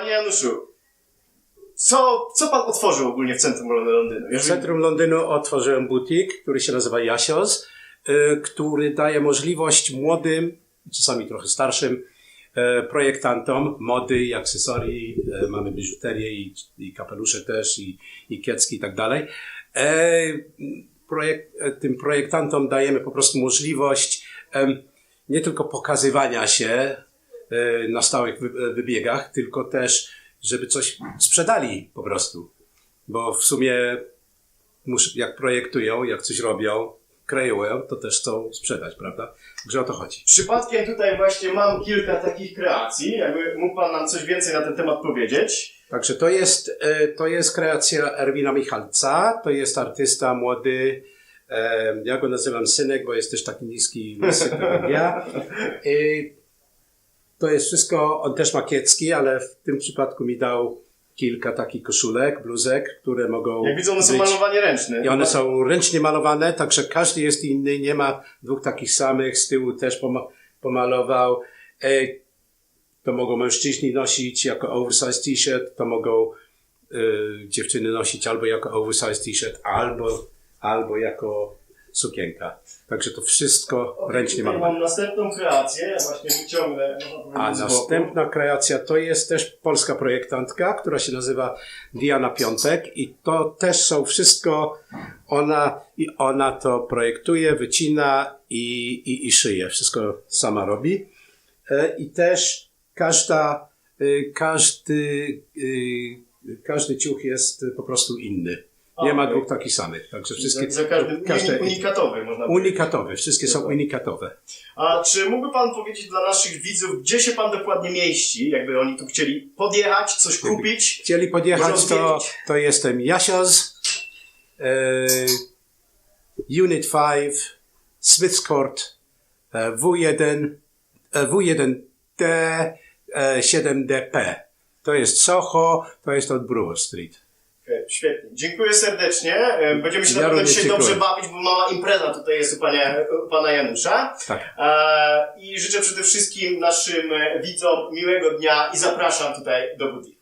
Panie Januszu, co, co pan otworzył ogólnie w centrum Londynu? W Jeżeli... centrum Londynu otworzyłem butik, który się nazywa Jasios, y, który daje możliwość młodym, czasami trochę starszym e, projektantom mody i akcesorii, e, mamy biżuterię i, i kapelusze też i, i kiecki i tak dalej. E, Projekt, e, tym projektantom dajemy po prostu możliwość nie tylko pokazywania się na stałych wy- wybiegach, tylko też, żeby coś sprzedali po prostu. Bo w sumie jak projektują, jak coś robią, kreują, to też chcą sprzedać, prawda? Także o to chodzi. Przypadkiem tutaj właśnie mam kilka takich kreacji. Jakby mógł pan nam coś więcej na ten temat powiedzieć? Także to jest, e, to jest kreacja Erwina Michalca, to jest artysta młody, e, ja go nazywam synek, bo jest też taki niski, tak jak ja. To jest wszystko, on też ma kiecki, ale w tym przypadku mi dał kilka takich koszulek, bluzek, które mogą Jak widzą, one są być- malowanie ręczne. I one są ręcznie malowane, także każdy jest inny, nie ma dwóch takich samych, z tyłu też poma- pomalował. E, to mogą mężczyźni nosić jako oversize t-shirt, to mogą e, dziewczyny nosić albo jako oversize t-shirt, albo, albo jako sukienka. Także to wszystko ręcznie Tutaj malowane. mam następną kreację, ja właśnie wyciągnę. A następna kreacja to jest też polska projektantka, która się nazywa Diana Piątek i to też są wszystko ona i ona to projektuje, wycina i, i, i szyje. Wszystko sama robi. E, I też każda, y, każdy, y, każdy ciuch jest po prostu inny. Nie ma dwóch takich samych. Także wszystkie, Za, za unikatowy, można powiedzieć. unikatowe. Wszystkie są unikatowe. A czy mógłby Pan powiedzieć dla naszych widzów, gdzie się Pan dokładnie mieści? Jakby oni tu chcieli podjechać, coś kupić? chcieli podjechać, to, to jestem Jasios, e, Unit 5, Smith's Court, e, W1, e, W1D, e, 7DP. To jest Soho, to jest od Brewer Street. Okej, Świetnie. Dziękuję serdecznie. E, Będziemy się Ja na pewno dzisiaj dziękuję. dobrze bawić, bo mała impreza tutaj jest u Pana, u pana Janusza. Tak. E, I życzę przede wszystkim naszym e, widzom miłego dnia i zapraszam tutaj do butik.